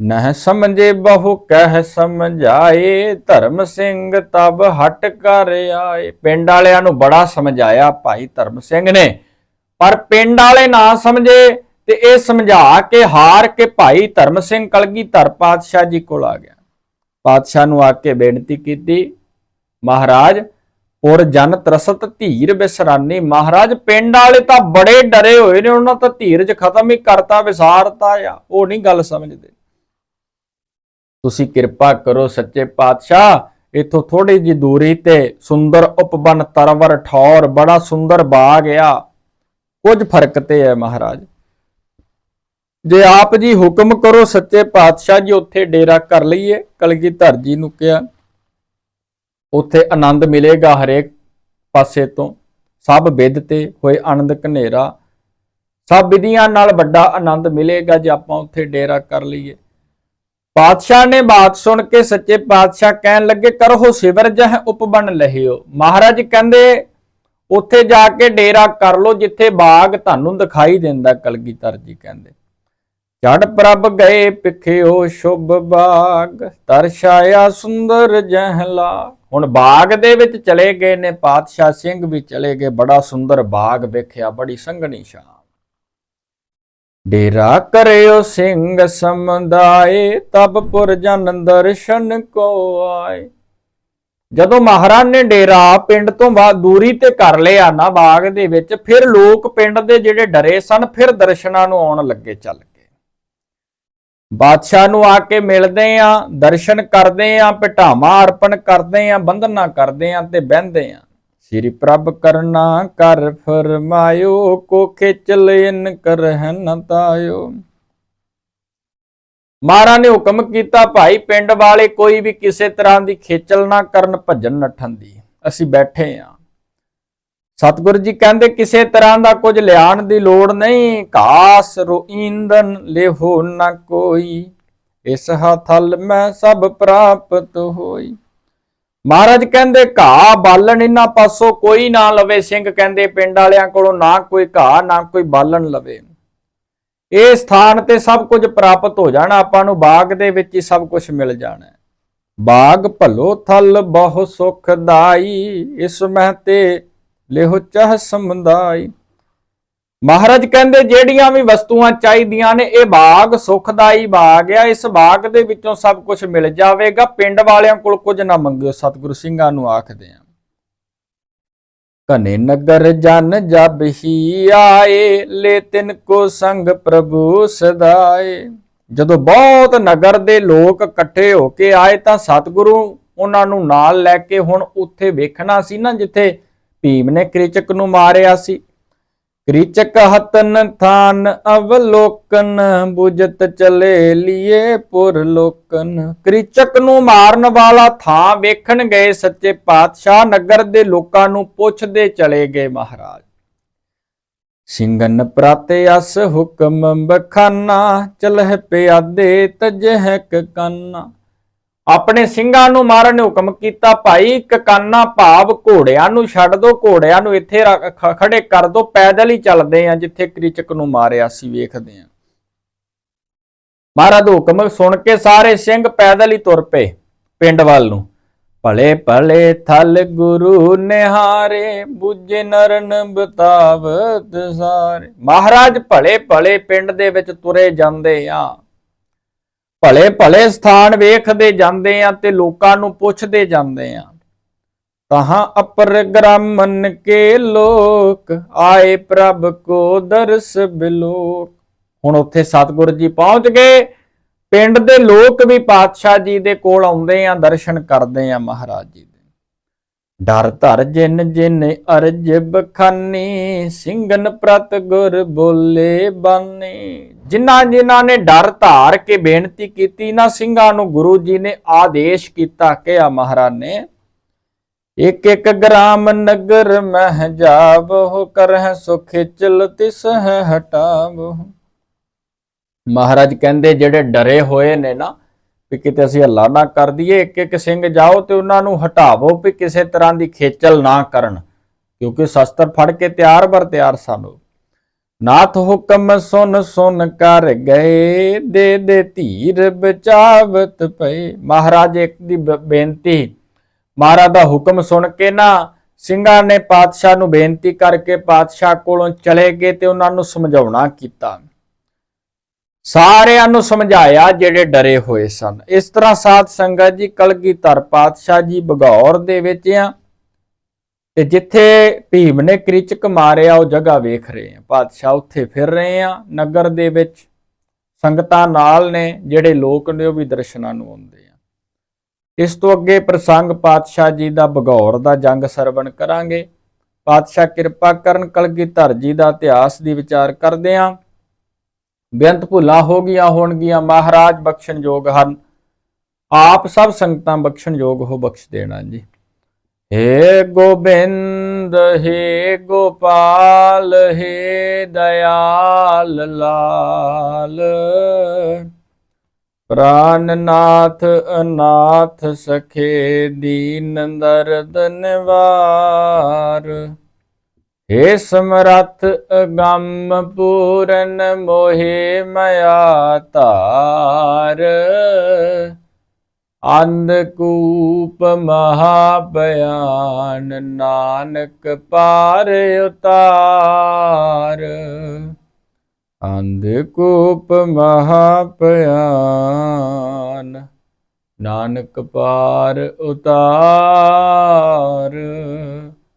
ਨਹਿ ਸਮਝੇ ਬਹੁ, ਕਹਿ ਸਮਝਾਏ, ਧਰਮ ਸਿੰਘ ਤਬ ਹਟ ਕਰ ਆਏ। ਪਿੰਡ ਵਾਲਿਆਂ ਨੂੰ ਬੜਾ ਸਮਝਾਇਆ ਭਾਈ ਧਰਮ ਸਿੰਘ ਨੇ। ਪਰ ਪਿੰਡ ਵਾਲੇ ਨਾ ਸਮਝੇ ਤੇ ਇਹ ਸਮਝਾ ਕੇ ਹਾਰ ਕੇ ਭਾਈ ਧਰਮ ਸਿੰਘ ਕਲਗੀਧਰ ਪਾਤਸ਼ਾਹ ਜੀ ਕੋਲ ਆ ਗਿਆ। ਪਾਤਸ਼ਾਹ ਨੂੰ ਆ ਕੇ ਬੇਨਤੀ ਕੀਤੀ, ਮਹਾਰਾਜ ਪੁਰ ਜਨ ਤਰਸਤ ਧੀਰ ਵਿਸਰਾਨੀ ਮਹਾਰਾਜ, ਪਿੰਡ ਵਾਲੇ ਤਾਂ ਬੜੇ ਡਰੇ ਹੋਏ ਨੇ, ਉਹਨਾਂ ਤਾਂ ਧੀਰਜ ਖਤਮ ਹੀ ਕਰਤਾ, ਵਿਸਾਰਤਾ ਆ। ਉਹ ਨਹੀਂ ਗੱਲ ਸਮਝਦੇ। ਤੁਸੀਂ ਕਿਰਪਾ ਕਰੋ ਸੱਚੇ ਪਾਤਸ਼ਾਹ, ਇਥੋਂ ਥੋੜੀ ਜਿਹੀ ਦੂਰੀ ਤੇ ਸੁੰਦਰ ਉਪਬਨ ਤਰਵਰ ਠੌਰ, ਬੜਾ ਸੁੰਦਰ ਬਾਗ ਆ। ਕੁਝ ਫ਼ਰਕ ਤੇ ਹੈ ਮਹਾਰਾਜ। ਜੇ ਆਪ ਜੀ ਹੁਕਮ ਕਰੋ ਸੱਚੇ ਪਾਤਸ਼ਾਹ ਜੀ, ਉੱਥੇ ਡੇਰਾ ਕਰ ਲਈਏ, ਕਲਗੀਧਰ ਜੀ ਨੂੰ ਕਿਹਾ। ਉੱਥੇ ਆਨੰਦ ਮਿਲੇਗਾ ਹਰੇਕ ਪਾਸੇ ਤੋਂ। ਸਭ ਵਿਦ ਤੇ ਹੋਏ ਆਨੰਦ ਘਨੇਰਾ। ਸਭ ਵਿਧੀਆਂ ਨਾਲ ਵੱਡਾ ਆਨੰਦ ਮਿਲੇਗਾ ਜੇ ਆਪਾਂ ਉੱਥੇ ਡੇਰਾ ਕਰ ਲਈਏ। ਪਾਤਸ਼ਾਹ ਨੇ ਬਾਤ ਸੁਣ ਕੇ ਸੱਚੇ ਪਾਤਸ਼ਾਹ ਕਹਿਣ ਲੱਗੇ ਕਰੋ ਸਿਵਰ ਜਹ ਉਪਬਨ ਲਹਿਓ। ਮਹਾਰਾਜ ਕਹਿੰਦੇ, ਉੱਥੇ ਜਾ ਕੇ ਡੇਰਾ ਕਰ ਲਓ, ਜਿੱਥੇ ਬਾਗ ਤੁਹਾਨੂੰ ਦਿਖਾਈ ਦਿੰਦਾ, ਕਲਗੀਧਰ ਜੀ ਕਹਿੰਦੇ। ਚੜ ਪ੍ਰਭ ਗਏ ਪਿਖਿਓ ਸ਼ੁਭ ਬਾਗ, ਤਰਸ਼ਾਇਆ ਸੁੰਦਰ ਜਹਲਾ ਹੁਣ ਬਾਗ ਦੇ ਵਿੱਚ ਚਲੇ ਗਏ ਨੇ, ਪਾਤਸ਼ਾਹ ਸਿੰਘ ਵੀ ਚਲੇ ਗਏ, ਬੜਾ ਸੁੰਦਰ ਬਾਗ ਵੇਖਿਆ, ਬੜੀ ਸੰਘਣੀ ਛਾਂ ਡੇਰਾ ਕਰਿਓ ਸਿੰਘ ਸਮਦਾਏ, ਤਬ ਪੁਰਜਨ ਦਰਸ਼ਨ ਕੋ ਆਏ। ਜਦੋਂ ਮਹਾਰਾਜ ਨੇ ਡੇਰਾ ਪਿੰਡ ਤੋਂ ਬਾਅਦ ਦੂਰੀ ਤੇ ਕਰ ਲਿਆ ਨਾ ਬਾਗ ਦੇ ਵਿੱਚ, ਫਿਰ ਲੋਕ ਪਿੰਡ ਦੇ ਜਿਹੜੇ ਡਰੇ ਸਨ, ਫਿਰ ਦਰਸ਼ਨਾਂ ਨੂੰ ਆਉਣ ਲੱਗੇ ਚੱਲ ਬਾਦਸ਼ਾਹ ਨੂੰ ਆ ਕੇ ਮਿਲਦੇ ਆ, ਦਰਸ਼ਨ ਕਰਦੇ ਆ ਪਟਾਵਾ ਅਰਪਣ ਕਰਦੇ ਆ ਬੰਦਨਾ ਕਰਦੇ ਆ ਤੇ ਬਹਿੰਦੇ ਆ। ਸ੍ਰੀ ਪ੍ਰਭ ਕਰਨਾ ਕਰ ਫਰਮਾਇਓ, ਕੋ ਖੇਚਲ ਇਨ ਕਰਹਿ ਤਾਇਓ। ਮਹਾਰਾਜ ਨੇ ਹੁਕਮ ਕੀਤਾ, ਭਾਈ ਪਿੰਡ ਵਾਲੇ ਕੋਈ ਵੀ ਕਿਸੇ ਤਰ੍ਹਾਂ ਦੀ ਖੇਚਲ ਨਾ ਕਰਨ, ਭੱਜਣ ਨੱਠਣ ਦੀ। ਅਸੀਂ ਬੈਠੇ ਆ। ਸਤਿਗੁਰੂ ਜੀ ਕਹਿੰਦੇ, ਕਿਸੇ ਤਰ੍ਹਾਂ ਦਾ ਕੁਝ ਲਿਆਣ ਦੀ ਲੋੜ ਨਹੀਂ। ਘਾਸ ਰੋਇੰਦਨ ਲਿਹੋ ਨਾ ਕੋਈ। ਇਸ ਹਥਲ ਮੈਂ ਸਭ ਪ੍ਰਾਪਤ ਹੋਈ। ਮਹਾਰਾਜ ਕਹਿੰਦੇ, ਘਾਹ ਬਾਲਣ ਇਹਨਾਂ ਪਾਸੋਂ ਕੋਈ ਨਾ ਲਵੇ। ਸਿੰਘ ਕਹਿੰਦੇ, ਪਿੰਡ ਵਾਲਿਆਂ ਕੋਲੋਂ ਨਾ ਕੋਈ ਘਾਹ, ਨਾ ਕੋਈ ਬਾਲਣ ਲਵੇ। ਇਹ ਸਥਾਨ ਤੇ ਸਭ ਕੁਝ ਪ੍ਰਾਪਤ ਹੋ ਜਾਣਾ। ਆਪਾਂ ਨੂੰ ਬਾਗ ਦੇ ਵਿੱਚ ਹੀ ਸਭ ਕੁਝ ਮਿਲ ਜਾਣਾ। ਬਾਗ ਭਲੋ ਥਲ ਬਹੁ ਸੁਖਦਾਈ ਇਸ ਮਹਿ ਤੇ ਲਿਹੋ ਚਾਹ ਸਮੁਦਾਈ ਮਹਾਰਾਜ ਕਹਿੰਦੇ, ਜਿਹੜੀਆਂ ਵੀ ਵਸਤੂਆਂ ਚਾਹੀਦੀਆਂ ਨੇ, ਇਹ ਬਾਗ ਸੁਖਦਾਈ ਬਾਗ ਆ। ਇਸ ਬਾਗ ਦੇ ਵਿੱਚੋਂ ਸਭ ਕੁਝ ਮਿਲ ਜਾਵੇਗਾ। ਪਿੰਡ ਵਾਲਿਆਂ ਕੋਲ ਕੁਝ ਨਾ ਮੰਗਿਓ, ਸਤਿਗੁਰੂ ਸਿੰਘਾਂ ਨੂੰ ਆਖਦੇ ਆ। ਕਨੇ ਨਗਰ ਜਨ ਜਬ ਹੀ ਆਏ, ਲੈ ਤਿਨ ਕੋ ਸੰਗ ਪ੍ਰਭੂ ਸਦਾਏ। ਜਦੋਂ ਬਹੁਤ ਨਗਰ ਦੇ ਲੋਕ ਇਕੱਠੇ ਹੋ ਕੇ ਆਏ, ਤਾਂ ਸਤਿਗੁਰੂ ਉਹਨਾਂ ਨੂੰ ਨਾਲ ਲੈ ਕੇ ਹੁਣ ਉੱਥੇ ਵੇਖਣਾ ਸੀ ਨਾ, ਜਿੱਥੇ ਭੀਮ ਨੇ ਕ੍ਰਿਚਕ ਨੂੰ ਮਾਰਿਆ ਸੀ। ਕ੍ਰਿਚਕ ਹਤਨ ਥਾਨ ਅਵਲੋਕਨ ਬੁਝਤ ਚਲੇ ਲੀਏ ਪੁਰ ਲੋਕਨ ਕ੍ਰਿਚਕ ਨੂੰ ਮਾਰਨ ਵਾਲਾ ਥਾਂ ਵੇਖਣ ਗਏ ਸੱਚੇ ਪਾਤਸ਼ਾਹ ਨਗਰ ਦੇ ਲੋਕਾਂ ਨੂੰ ਪੁੱਛਦੇ ਚਲੇ ਗਏ ਮਹਾਰਾਜ। ਸਿੰਘਨ ਪ੍ਰਾਤੇ ਅਸ ਹੁਕਮ ਬਖਾਨਾ, ਚਲਹਿ ਪਿਆਦੇ ਤਜਹਿ ਕੰਨਾ। ਆਪਣੇ ਸਿੰਘਾਂ ਨੂੰ ਮਾਰਨ ਨੇ ਹੁਕਮ ਕੀਤਾ, ਭਾਈ, ਕਕਾਨਾ ਭਾਵ ਘੋੜਿਆਂ ਨੂੰ ਛੱਡ ਦੋ, ਘੋੜਿਆਂ ਨੂੰ ਇੱਥੇ ਖੜੇ ਕਰ ਦੋ, ਪੈਦਲ ਹੀ ਚੱਲਦੇ ਆ, ਜਿੱਥੇ ਕ੍ਰਿਚਕ ਨੂੰ ਮਾਰਿਆ ਸੀ, ਵੇਖਦੇ ਆ। ਮਹਾਰਾਜ ਹੁਕਮ ਸੁਣ ਕੇ ਸਾਰੇ ਸਿੰਘ ਪੈਦਲ ਹੀ ਤੁਰ ਪਏ ਪਿੰਡ ਵੱਲ ਨੂੰ। ਭਲੇ ਭਲੇ ਥਲ ਗੁਰੂ ਨਿਹਾਰੇ, ਬੁੱਝੇ ਨਰਨ ਬਤਾਵਤ ਸਾਰੇ। ਮਹਾਰਾਜ ਭਲੇ ਭਲੇ ਪਿੰਡ ਦੇ ਵਿੱਚ ਤੁਰੇ ਜਾਂਦੇ ਆ। ਭਲੇ ਭਲੇ ਸਥਾਨ ਵੇਖਦੇ ਜਾਂਦੇ ਆ ਤੇ ਲੋਕਾਂ ਨੂੰ ਪੁੱਛਦੇ ਜਾਂਦੇ ਆ। ਤਹਾਂ ਅਪਰ ਗ੍ਰਾਮਨ ਕੇ ਲੋਕ, ਆਏ ਪ੍ਰਭ ਕੋ ਦਰਸ ਬਿਲੋਕ। ਹੁਣ ਉੱਥੇ ਸਤਿਗੁਰੂ ਜੀ ਪਹੁੰਚ ਗਏ। ਪਿੰਡ ਦੇ ਲੋਕ ਵੀ ਪਾਤਸ਼ਾਹ ਜੀ ਦੇ ਕੋਲ ਆਉਂਦੇ ਆ, ਦਰਸ਼ਨ ਕਰਦੇ ਆ ਮਹਾਰਾਜ ਜੀ ਡਰ ਧਰ ਜਿਨ ਜਿਨ ਅਰਜ ਬਖਾਨੀ, ਸਿੰਘਨ ਪ੍ਰਤ ਗੁਰ ਬੋਲੇ ਬਾਨੀ। ਜਿਨ੍ਹਾਂ ਜਿਨ੍ਹਾਂ ਨੇ ਡਰ ਧਾਰ ਕੇ ਬੇਨਤੀ ਕੀਤੀ ਨਾ ਸਿੰਘਾਂ ਨੂੰ ਗੁਰੂ ਜੀ ਨੇ ਆਦੇਸ਼ ਕੀਤਾ ਕਿਹਾ ਮਹਾਰਾਜ ਨੇ ਇੱਕ ਇੱਕ ਗ੍ਰਾਮ ਨਗਰ ਮਹਿ ਜਾਵੋ ਕਰਹਿ ਸੁਖ ਚਲ ਤਿਸ ਹੈ ਮਹਾਰਾਜ ਕਹਿੰਦੇ ਜਿਹੜੇ ਡਰੇ ਹੋਏ ਨੇ ਨਾ ਵੀ ਕਿਤੇ ਅਸੀਂ ਹੱਲਾ ਨਾ ਕਰ ਦਈਏ, ਇੱਕ ਇੱਕ ਸਿੰਘ ਜਾਓ ਤੇ ਉਹਨਾਂ ਨੂੰ ਹਟਾਵੋ ਵੀ ਕਿਸੇ ਤਰ੍ਹਾਂ ਦੀ ਖੇਚਲ ਨਾ ਕਰਨ, ਕਿਉਂਕਿ ਸ਼ਸਤਰ ਫੜ ਕੇ ਤਿਆਰ ਬਰ ਤਿਆਰ ਸਾਨੂੰ ਨਾਥ ਹੁਕਮ ਸੁਨ ਸੁਨ ਕਰ ਗਏ, ਦੇ ਦੇ ਧੀਰ ਬਚਾਵਤ ਪਏ। ਮਹਾਰਾਜ ਇੱਕ ਦੀ ਬ- ਬੇਨਤੀ, ਮਹਾਰਾਜ ਦਾ ਹੁਕਮ ਸੁਣ ਕੇ ਨਾ ਸਿੰਘਾਂ ਨੇ ਪਾਤਸ਼ਾਹ ਨੂੰ ਬੇਨਤੀ ਕਰਕੇ ਪਾਤਸ਼ਾਹ ਕੋਲੋਂ ਚਲੇ ਗਏ ਤੇ ਉਹਨਾਂ ਨੂੰ ਸਮਝਾਉਣਾ ਕੀਤਾ। ਸਾਰਿਆਂ ਨੂੰ ਸਮਝਾਇਆ ਜਿਹੜੇ ਡਰੇ ਹੋਏ ਸਨ। ਇਸ ਤਰ੍ਹਾਂ ਸਾਧ ਸੰਗਤ ਜੀ, ਕਲਗੀਧਰ ਪਾਤਸ਼ਾਹ ਜੀ ਬਗੌਰ ਦੇ ਵਿੱਚ ਆ ਤੇ ਜਿੱਥੇ ਭੀਮ ਨੇ ਕ੍ਰਿਚਕ ਮਾਰਿਆ, ਉਹ ਜਗ੍ਹਾ ਵੇਖ ਰਹੇ ਆ। ਪਾਤਸ਼ਾਹ ਉੱਥੇ ਫਿਰ ਰਹੇ ਆ, ਨਗਰ ਦੇ ਵਿੱਚ ਸੰਗਤਾਂ ਨਾਲ ਨੇ, ਜਿਹੜੇ ਲੋਕ ਨੇ, ਉਹ ਵੀ ਦਰਸ਼ਨਾਂ ਨੂੰ ਆਉਂਦੇ ਆ। ਇਸ ਤੋਂ ਅੱਗੇ ਪ੍ਰਸੰਗ ਪਾਤਸ਼ਾਹ ਜੀ ਦਾ ਬਗੌਰ ਦਾ ਜੰਗ ਸਰਵਣ ਕਰਾਂਗੇ। ਪਾਤਸ਼ਾਹ ਕਿਰਪਾ ਕਰਨ, ਕਲਗੀਧਰ ਜੀ ਦਾ ਇਤਿਹਾਸ ਦੀ ਵਿਚਾਰ ਕਰਦੇ ਆਂ। ਬੇਅੰਤ ਭੁੱਲਾਂ ਹੋ ਗਈਆਂ ਹੋਣਗੀਆਂ, ਮਹਾਰਾਜ ਬਖਸ਼ਣਯੋਗ ਹਨ। ਆਪ ਸਭ ਸੰਗਤਾਂ ਬਖਸ਼ਣਯੋਗ ਹੋ ਬਖਸ਼ ਦੇਣਾ ਜੀ। ਹੇ ਗੋਬਿੰਦ, ਹੇ ਗੋਪਾਲ, ਹੇ ਦਇਆਲ ਲਾਲ। ਪ੍ਰਾਨਨਾਥ ਅਨਾਥ ਸਖੇ ਦੀਨ ਦਰਦ ਨਿਵਾਰ ਹੇ ਸਮਰੱਥ ਅਗੰਮ ਪੂਰਨ ਮੋਹਿ ਮਾਇਆ ਤਾਰ ਅੰਧਕੂਪ ਮਹਾ ਬਿਆਨ ਨਾਨਕ ਪਾਰ ਉਤਾਰ। ਅੰਧਕੂਪ ਮਹਾ ਬਿਆਨ ਨਾਨਕ ਪਾਰ ਉਤਾਰ।